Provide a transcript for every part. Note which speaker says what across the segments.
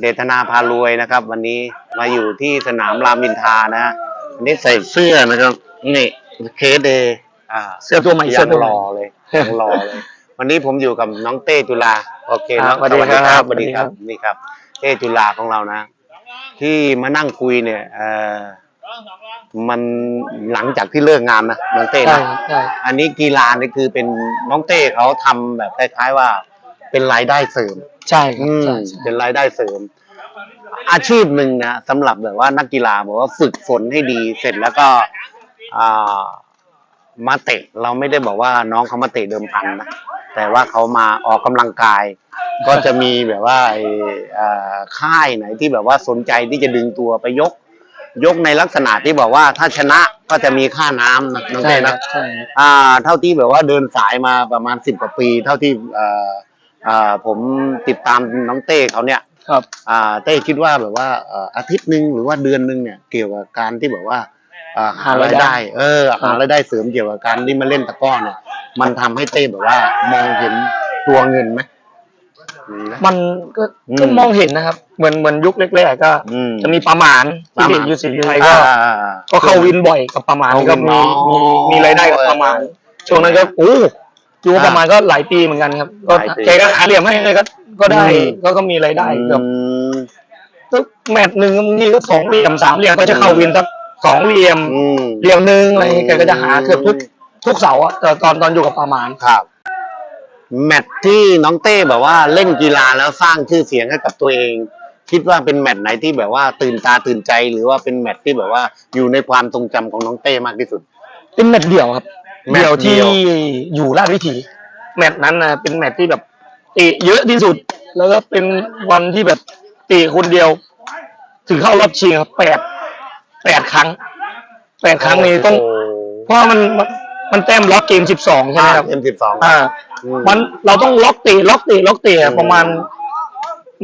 Speaker 1: เดชนาพารวยนะครับ วันนี้มาอยู่ที่สนามรามอินทรานะฮะวันนี้ใส่เสื้อนะครับ นี่เคเดอ่า
Speaker 2: เสื้อตัวใหม่
Speaker 1: ยั
Speaker 2: เสื้องตัว
Speaker 1: ร
Speaker 2: ใหม่
Speaker 1: อเลยยังรอเลย วันนี้ผมอยู่กับน้องเต้จุฬาโอเค
Speaker 2: ครั
Speaker 1: น้
Speaker 2: บ
Speaker 1: อง
Speaker 2: สวัสดีครับ
Speaker 1: สวัสดีครับ
Speaker 2: สวัสดีครับ
Speaker 1: นี่ครับ เต้จุฬาของเรานะ ที่มานั่งคุยเนี่ยเออมันหลังจากที่เลิกงานนะน้องเต้
Speaker 2: ใช่
Speaker 1: นะ
Speaker 2: ครับใช่
Speaker 1: อันนี้กีฬานี่คือเป็นน้องเต้เขาทำแบบคล้ายๆว่า เป็นรายได้เสริม
Speaker 2: ใช่ครั
Speaker 1: อื
Speaker 2: บ
Speaker 1: ม
Speaker 2: ใช่ใช่
Speaker 1: เป็นรายได้เสริม อาชีพหนึ่งนะสำหรับแบบว่านักกีฬาบอกว่าฝึกฝนให้ดีเสร็จแล้วก็อ่ามาเตะเราไม่ได้บอกว่าน้องเขามาเตะเดิมพันนะแต่ว่าเขามาออกกำลังกาย ก็จะมีแบบว่าไอ้อ่าค่ายไหนที่แบบว่าสนใจที่จะดึงตัวไปยก ยกในลักษณะที่บอกว่าถ้าชนะก็จะมีค่าน้ำนะน้อง
Speaker 2: ใช่
Speaker 1: เต้
Speaker 2: ครั
Speaker 1: นะ
Speaker 2: บใช่ครับ
Speaker 1: อ่าเท่าที่แบบว่าเดินสายมาประมาณสิบกว่าปี เท่าที่เอ่อ อ่าผมติดตามน้องเต้เขาเนี่ย
Speaker 2: ครับ
Speaker 1: อ่าเต้คิดว่าแบบว่าเอ่ออาทิตย์หนึ่งหรือว่าเดือนหนึ่งเนี่ยเกี่ยวกับการที่แบบว่าอ่าหารายได้ เออหารายได้เสริมเกี่ยวกับการที่มาเล่นตะกร้อเนี่ยมันทำให้เต้แบบว่ามองเห็นตัวเงินไหมมีไหม
Speaker 2: มันก็
Speaker 1: อืม
Speaker 2: ก็มองเห็นนะครับ เหมือนเหมือนยุคแรกๆก็
Speaker 1: อืม
Speaker 2: จะมีประมาณ
Speaker 1: ประ
Speaker 2: ที่
Speaker 1: มาณ
Speaker 2: เด็กอยู่สิริไทยก็
Speaker 1: อ่าอ่าอ่า
Speaker 2: ก็เข้าวินบ่อยกับประมาณ
Speaker 1: เข้าวิน
Speaker 2: ก็มี
Speaker 1: อ๋อ
Speaker 2: มีมีรายได้กับประมาณ
Speaker 1: เออ
Speaker 2: ช่วงนั้นก็โอ้ อยู่กับ
Speaker 1: อ่า
Speaker 2: ประมาณก็หลายปีเหมือนกันครับก็
Speaker 1: หลายปี
Speaker 2: แกก็หาเหลี่ยมให้เลยก็ก็ได้
Speaker 1: อืม
Speaker 2: ก็ก็มีรายได้เกือบ
Speaker 1: อืม
Speaker 2: ทุกแมตช์หนึ่งบางทีก็สองเหลี่ยมสามเหลี่ยมก็จะเข้าวินสักสองเหลี่ยม
Speaker 1: อืม
Speaker 2: เหลี่ยมหนึ่งอะไรอย่างเงี้ย
Speaker 1: อืม
Speaker 2: แกก็จะหาเกือบทุกทุกเสาร์อะแต่ตอนตอนอยู่กับประมาณ
Speaker 1: ครับ แมตช์ที่น้องเต้แบบว่าเล่นกีฬาแล้วสร้างชื่อเสียงให้กับตัวเอง คิดว่าเป็นแมตช์ไหนที่แบบว่าตื่นตาตื่นใจ หรือว่าเป็นแมตช์ที่แบบว่าอยู่ในความทรงจำของน้องเต้มากที่สุด
Speaker 2: เป็นแมตช์เดี่ยวครับ
Speaker 1: แมตช์
Speaker 2: เดี่ยวที่
Speaker 1: เดี่ยว
Speaker 2: อยู่ราชวิถี แมตช์นั้นนะเป็นแมตช์ที่แบบเตะเยอะที่สุด แล้วก็เป็นวันที่แบบเตะคนเดียว ถึงเข้ารอบชิงครับแปดแปดครั้งแปดครั้งนี้ต้อง เพราะว่ามันมันมันแต้มล็อกเกมสิบสองใช่ไหมครับ
Speaker 1: เอ็มสิบสอง
Speaker 2: อ่า
Speaker 1: อืม
Speaker 2: มันเราต้องล็อกเตะล็อกเตะล็อกเตะ
Speaker 1: อืม
Speaker 2: ประมาณ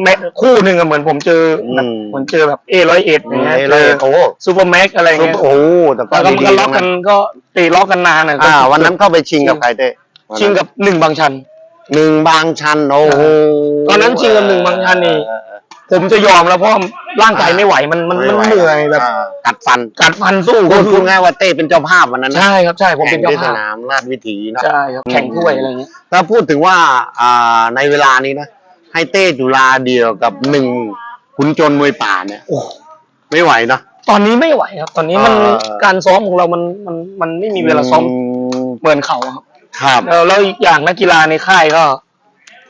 Speaker 2: แมตช์คู่หนึ่งอะเหมือนผมเจอแบบ
Speaker 1: อืม
Speaker 2: เหมือนเจอแบบเอร้อยเอ็ดอย่างเงี้ย
Speaker 1: เอ
Speaker 2: เจ
Speaker 1: เลย
Speaker 2: อ
Speaker 1: โอ้
Speaker 2: ซูเปอร์แม็กอะไร
Speaker 1: โห
Speaker 2: เงี้ย
Speaker 1: โอ้โหแต่ก็
Speaker 2: แล้วก็
Speaker 1: ดี
Speaker 2: ก็
Speaker 1: ๆ
Speaker 2: ล็อกกัน
Speaker 1: ทั้ง
Speaker 2: ก็เตะล็อกกันนานอะ
Speaker 1: อ่า วันนั้นเข้าไปชิงกับใครเต้
Speaker 2: ชิงกับหนึ่งบางชัน
Speaker 1: หนึ่งบางชันโอ้โห
Speaker 2: ตอนนั้นชิงกับหนึ่งบางชันนี่
Speaker 1: เออเออ
Speaker 2: ผมจะยอมแล้วเพราะร่างกายไม่ไหวมันมันมัน
Speaker 1: ไไหว
Speaker 2: เหนื่อยแบบา
Speaker 1: กัดฟัน
Speaker 2: กัดฟันสู้
Speaker 1: พูดพูดง่ายว่าเต้เป็นเจ้าภาพวันนั้นนะ
Speaker 2: ใช่ครับใช่ผมเป็นเจ้า
Speaker 1: แข่งที่ส
Speaker 2: ภาพ
Speaker 1: นามราชวิถีเนอะ
Speaker 2: ใช่ครับแข่งถ้วยอะไรเงี้ย
Speaker 1: ถ้าพูดถึงว่าอ่าในเวลานี้นะ ให้เต้จุฬาเดียวกับหนึ่งขุนโจรมวยป่าเนี่ย
Speaker 2: โอ้
Speaker 1: ไม่ไหวเนอะ
Speaker 2: ตอนนี้ไม่ไหวครับ ตอนนี้มัน
Speaker 1: เออ
Speaker 2: การซ้อมของเรามันมันมันไม่มีเวลาซ้อม
Speaker 1: ม
Speaker 2: เหมือนเขาครับ
Speaker 1: ครับ
Speaker 2: แล้วแล้วอีกอย่างนักกีฬาในค่ายก็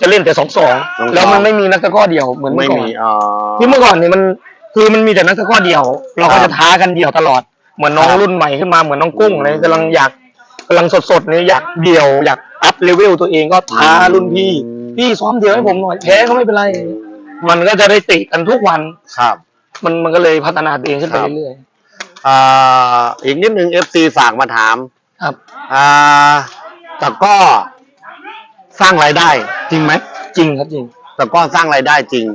Speaker 2: จะเล่นแต่สองสอง
Speaker 1: สองๆ
Speaker 2: แล้วมันไม่มีนักตะกร้อเดียวเหมือนเมื่
Speaker 1: ไม่
Speaker 2: อก่อน
Speaker 1: มีอ่า
Speaker 2: ที่เมื่อก่อนเนี่ยมันคือมันมีแต่นักตะกร้อเดียว เราก็
Speaker 1: ครั
Speaker 2: จะ
Speaker 1: บ
Speaker 2: ท้ากันเดียวตลอดเหมือนน้อง
Speaker 1: ครับ
Speaker 2: รุ่นใหม่ขึ้นมาเหมือนน้องกุ้งอะไรกำลังอยากกำลังสดๆเนี่ยอยากเดี่ยว อยากอัพเลเวลตัวเองก็ท้ารุ่นพี่ พี่ซ้อมเดียวให้ผมหน่อยแพ้ก็ไม่เป็นไร มันก็จะได้ติกันทุกวัน
Speaker 1: ครับ
Speaker 2: มันมันก็เลยพัฒนาตัวเองขึ้นไป
Speaker 1: ครับ
Speaker 2: เรื่อย
Speaker 1: อ่าอีกนิดนึงเอฟซีฝากมาถาม
Speaker 2: ๆครับ
Speaker 1: อ่าแต่ก็สร้างรายได้จริงไหม
Speaker 2: จริงครับจริง
Speaker 1: แต่ก็สร้างรายได้จริง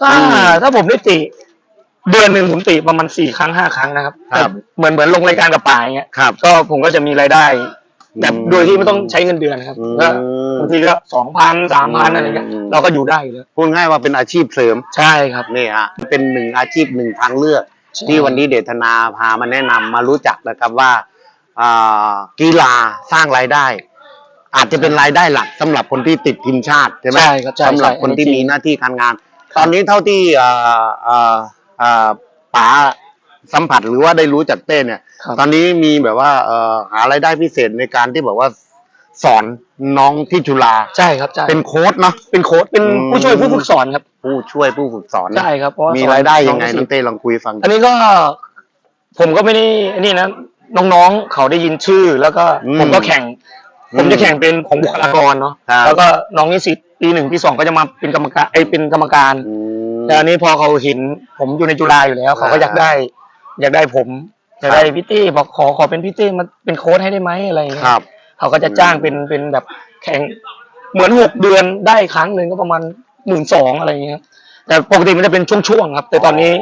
Speaker 2: ถ้า
Speaker 1: อืม
Speaker 2: ถ้าผมได้ติ เดือนหนึ่งผมติประมาณสี่ครั้งห้าครั้งนะครับ
Speaker 1: ครับ
Speaker 2: เหมือนเหมือนลงรายการกับป่าอย่างเงี้ย
Speaker 1: ครับ
Speaker 2: ก็ผมก็จะมีรายได้ แบบ
Speaker 1: อืม
Speaker 2: โดยที่ไม่ต้องใช้เงินเดือนนะครับ
Speaker 1: อืม
Speaker 2: ก็บางทีก็สองพันสามพันอะไรเงี้ย
Speaker 1: อืม
Speaker 2: เราก็อยู่ได้อยู่แล้ว
Speaker 1: พูดง่ายว่าเป็นอาชีพเสริม
Speaker 2: ใช่ครับ
Speaker 1: นี่ฮะเป็นหนึ่งอาชีพหนึ่งทางเลือก
Speaker 2: ใช่
Speaker 1: ที่วันนี้เดชนาพามาแนะนำมารู้จักนะครับว่าอ่ากีฬาสร้างรายได้ อาจจะเป็นรายได้หลักสำหรับคนที่ติดทีมชาติใช่ไหม
Speaker 2: ใช่ครับใช่
Speaker 1: สำหรับ
Speaker 2: ใช่
Speaker 1: คนที่
Speaker 2: อันนี้
Speaker 1: มี
Speaker 2: จริง
Speaker 1: หน้าที่การงาน ตอนนี้เท่าที่อ่าอ่าอ่าป๋า สัมผัสหรือว่าได้รู้จากเต้เนี่ย
Speaker 2: ครับ
Speaker 1: ตอนนี้มีแบบว่าเอ่อหารายได้พิเศษในการที่แบบว่าสอนน้องที่จุฬา
Speaker 2: ใช่ครับใช่
Speaker 1: เป็นโค้ดเนาะ
Speaker 2: เป็นโค้ชเป็น
Speaker 1: อืม
Speaker 2: ผู้ช่วยผู้ฝึกสอนครับ
Speaker 1: ผู้ช่วยผู้ฝึกสอนนะ
Speaker 2: ใช่ครับเพราะว่า
Speaker 1: มี
Speaker 2: สอน
Speaker 1: รายได้ยังไง
Speaker 2: น้
Speaker 1: น้
Speaker 2: อ
Speaker 1: องงเต้ลองคุยให้ฟัง
Speaker 2: อันนี้ก็ ผมก็ไม่ได้อันนี่นะน้องๆเขาได้ยินชื่อ แล้วก็
Speaker 1: อืม
Speaker 2: ผมก็แข่ง
Speaker 1: อืม
Speaker 2: ผมจะแข่งเป็นของบุคลากรเนาะ
Speaker 1: ครับ
Speaker 2: แล้วก็น้องนิสิตปีหนึ่งปีสองก็จะมาเป็นกรรมการไอยเป็นกรรมการ
Speaker 1: อืม
Speaker 2: แล้วอันนี้พอเขาเห็นผมอยู่ในจุฬาอยู่แล้ว เขาก็
Speaker 1: อ่า
Speaker 2: อยากได้ อยากได้ผมอยากได้พี่เต้บอกขอขอเป็นพี่เต้มาเป็นโค้ชให้ได้ไหมอะไรอย่างเงี้ย
Speaker 1: ครับ
Speaker 2: เขาก็จะจ้างเป็นเป็นแบบแข่งเหมือนหกเดือนได้ครั้งหนึ่งก็ประมาณหมื่นสองอะไรอย่างเงี้ยครับแต่ปกติมันจะเป็นช่วงๆครับ แต่ตอนนี้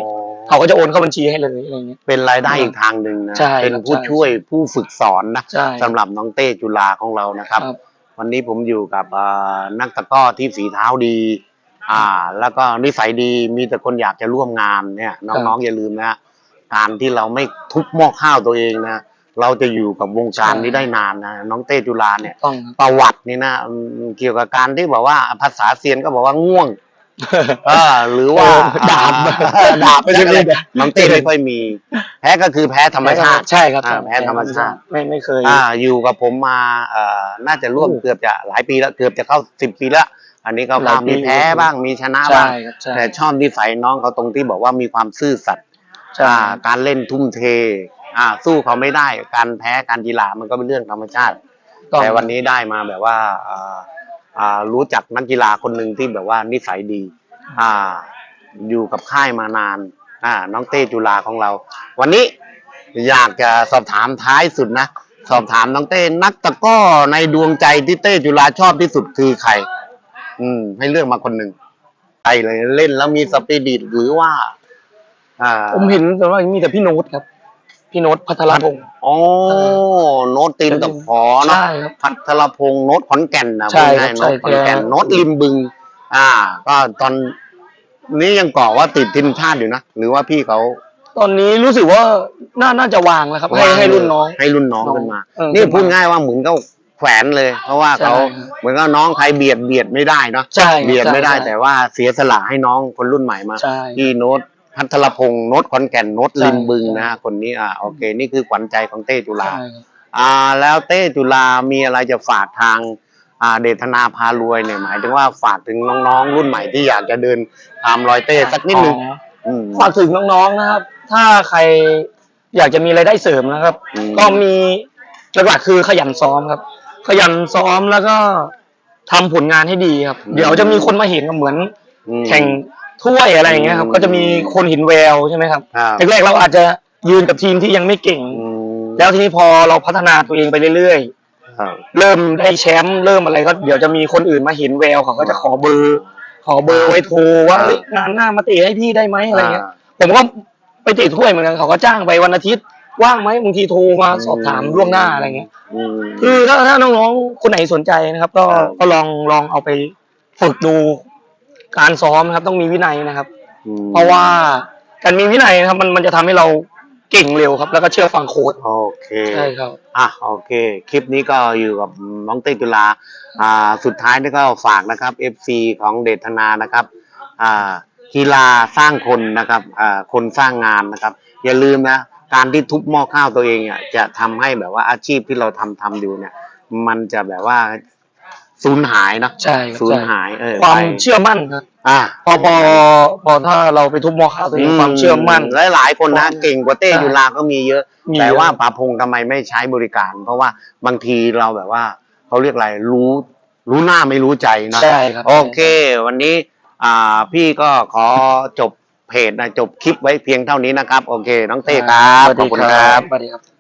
Speaker 2: เขาก็จะโอนเข้าบัญชีให้เลยอะไรอย่างเงี้ย
Speaker 1: เป็นรายได้อีกทางหนึ่งนะ
Speaker 2: ใช่
Speaker 1: เป็น
Speaker 2: ครับ
Speaker 1: ผู้
Speaker 2: ใช่
Speaker 1: ช่วยผู้ฝึกสอนนะ
Speaker 2: ใช่
Speaker 1: สำหรับน้องเต้จุฬาของเรานะครับ
Speaker 2: ครับ
Speaker 1: วันนี้ผมอยู่กับอ่านักตะกร้อที่ฝีเท้าดี อ่า แล้วก็นิสัยดีมีแต่คนอยากจะร่วมงานเนี่ย น้องๆอย่าลืมนะ การที่เราไม่ทุบหม้อข้าวตัวเองนะเราจะอยู่กับวงการนี้ได้นานนะน้องเต้จุลาเนี่ย
Speaker 2: ต้อง
Speaker 1: ประวัตินี่นะอืมเกี่ยวกับการที่บอกว่าภาษาเซียนก็บอกว่าง่วงเออหรือว่า
Speaker 2: เออดาบ
Speaker 1: เออดาบ
Speaker 2: ไม่ใช่
Speaker 1: อะไร
Speaker 2: ไม่ใช่
Speaker 1: น้องเต้ไม่ค่อยมี แพ้ก็คือแพ้ธรรมชาติ
Speaker 2: ใช่ครับ
Speaker 1: อ่าแพ้ธรรมชาติ
Speaker 2: ไม่ไม่เคย
Speaker 1: อ่าอยู่กับผมมาเอ่อน่าจะร่วม
Speaker 2: โอ้
Speaker 1: เกือบจะหลายปีแล้วเกือบจะเข้าสิบปีแล้ว อันนี้ก็
Speaker 2: หลายปี
Speaker 1: มีแพ้บ้างมีชนะ
Speaker 2: ใช่
Speaker 1: บ้าง
Speaker 2: ครับใช่
Speaker 1: แต่ชอบนิสัยน้องเขาตรงที่บอกว่ามีความซื่อสัตย์
Speaker 2: ใช่
Speaker 1: อ่าการเล่นทุ่มเท อ่า สู้เขาไม่ได้ การแพ้การกีฬามันก็เป็นเรื่องธรรมชาติ
Speaker 2: ต้อง
Speaker 1: แต่วันนี้ได้มาแบบว่าอ่าอ่ารู้จักนักกีฬาคนหนึ่งที่แบบว่านิสัยดี อ่า อยู่กับค่ายมานาน อ่า น้องเต้จุฬาของเรา วันนี้อยากจะสอบถามท้ายสุดนะ สอบถามน้องเต้นักตะกร้อในดวงใจที่เต้จุฬาชอบที่สุดคือใคร อืม ให้เลือกมาคนหนึ่งใครเลยเล่นแล้วมีสปิริตหรือว่า อ่า
Speaker 2: ผมเห็นแต่ว่ามีแต่พี่โน้ตครับ พี่โน้ตพัทรพงศ์
Speaker 1: โอ้โน้ตตีนตะขอเนาะ
Speaker 2: ใช่ครับ
Speaker 1: พัทรพงษ์โน้ตขอนแก่นนะ
Speaker 2: ใช่
Speaker 1: พูด
Speaker 2: ครับ
Speaker 1: ง่ายๆโน้ตขอนแก่น
Speaker 2: ใช่
Speaker 1: โน้ตริมบึง อ่า ก็ตอนนี้ยังก่อว่าติดทีมชาติอยู่นะหรือว่าพี่เขา
Speaker 2: ตอนนี้รู้สึกว่าน่าน่าจะวางแล้วครับ ให้ให้รุ่นน้อง
Speaker 1: ให้รุ่นน้อง
Speaker 2: น้อง
Speaker 1: ขึ้นมา
Speaker 2: เออ
Speaker 1: นี่
Speaker 2: ขึ้นมา
Speaker 1: พูดง่ายว่าเหมือนก็แขวนเลย เพราะว่าเขา
Speaker 2: ใช่ครับ
Speaker 1: เหมือนกับน้องใครเบียดเบียดไม่ได้เนาะ
Speaker 2: ใช่ครับ
Speaker 1: เบียดไม่ได้
Speaker 2: ใช่
Speaker 1: แต่ว่าเสียสละให้น้องคนรุ่นใหม่มา
Speaker 2: ใช่
Speaker 1: พี่โน้ต พัทรพงษ์โน้ตขอนแก่นโน้ต
Speaker 2: ใช่
Speaker 1: ริมบึง
Speaker 2: ใช่
Speaker 1: นะฮะคนนี้อ่าโอเค นี่คือขวัญใจของเต้จุฬา
Speaker 2: ใช่ครับ
Speaker 1: อ่า แล้วเต้จุฬามีอะไรจะฝากทางอ่าเดชนาพารวยเนี่ยหมายถึงว่าฝากถึงน้องๆ รุ่นใหม่ที่อยากจะเดินตามรอยเต้สักนิดนึง
Speaker 2: อ๋อ
Speaker 1: อืม
Speaker 2: ฝากถึงน้องๆนะครับ ถ้าใครอยากจะมีรายได้เสริมนะครับ
Speaker 1: อืม
Speaker 2: ก็มีหลักๆคือขยันซ้อมครับ ขยันซ้อมแล้วก็ทำผลงานให้ดีครับ เดี๋ยวจะมีคนมาเห็นกับเหมือน
Speaker 1: อืม
Speaker 2: แข่ง ถ้วยอะไรอย่างเงี้ยครับ
Speaker 1: อืม
Speaker 2: ก็จะมีคนเห็นแววใช่ไหมครับ
Speaker 1: ครับ
Speaker 2: แรกๆเราอาจจะยืนกับทีมที่ยังไม่เก่ง
Speaker 1: อืม
Speaker 2: แล้วทีนี้พอเราพัฒนาตัวเองไปเรื่อย
Speaker 1: ครับ
Speaker 2: ๆ เริ่มได้แชมป์เริ่มอะไรก็เดี๋ยวจะมีคนอื่นมาเห็นแววเขาก็จะขอเบอร์ ขอเบอร์ไว้โทรว่าเอ้ยงานหน้ามาเตะให้พี่ได้ไหมอะไรเงี้ย ผมก็ไปเตะถ้วยเหมือนกันเขาก็จ้างไปวันอาทิตย์ว่างไหมบางทีโทรมาสอบถามล่วงหน้าอะไรเงี้ย
Speaker 1: อืม
Speaker 2: คือถ้าถ้าน้องๆคนไหนสนใจนะครับ ก็
Speaker 1: ครับ
Speaker 2: ก็ลองลองเอาไปฝึกดู การซ้อมนะครับ ต้องมีวินัยนะครับ
Speaker 1: อืม
Speaker 2: เพราะว่าการมีวินัยนะครับ มันมันจะทำให้เราเก่งเร็วครับ แล้วก็เชื่อฟังโค้ช
Speaker 1: โอเค
Speaker 2: ใช่ครับ
Speaker 1: อะโอเค คลิปนี้ก็อยู่กับน้องเต้จุฬาอ่าสุดท้ายนี่ก็ฝากนะครับ FC ของเดชนานะครับอ่ากีฬาสร้างคนนะครับอ่าคนสร้างงานนะครับ อย่าลืมนะการที่ทุบหม้อข้าวตัวเองอะจะทำให้แบบว่าอาชีพที่เราทำทำอยู่เนี่ย มันจะแบบว่า สูญหายเนอะ
Speaker 2: ใช่ครับ
Speaker 1: สูญ
Speaker 2: ใช่
Speaker 1: หายเออ
Speaker 2: ความ
Speaker 1: ไป
Speaker 2: เชื่อมั่นครับ
Speaker 1: อ่า
Speaker 2: พอพอพอถ้าเราไปทุบหมอข้าวตัวเองความเชื่อมั่น
Speaker 1: หลายหลายๆคนนะ
Speaker 2: ความ
Speaker 1: เก่งกว่าเต้
Speaker 2: ใช่
Speaker 1: ยุลาก็มีเยอะ
Speaker 2: มี
Speaker 1: แต่
Speaker 2: เยอะ
Speaker 1: ว่าป๋าพงทำไมไม่ใช้บริการ เพราะว่าบางทีเราแบบว่าเขาเรียกอะไรรู้ รู้หน้าไม่รู้ใจเนอะ
Speaker 2: ใช่ครับ
Speaker 1: โอเค วันนี้อ่าพี่ก็ขอจบเพจนะจบคลิปไว้เพียงเท่านี้นะครับ โอเค น้องเต้ครับ
Speaker 2: สวัส
Speaker 1: ขอ
Speaker 2: ดี
Speaker 1: บคุณ
Speaker 2: ค
Speaker 1: ค
Speaker 2: รั
Speaker 1: รั
Speaker 2: บบสวัสดีครับ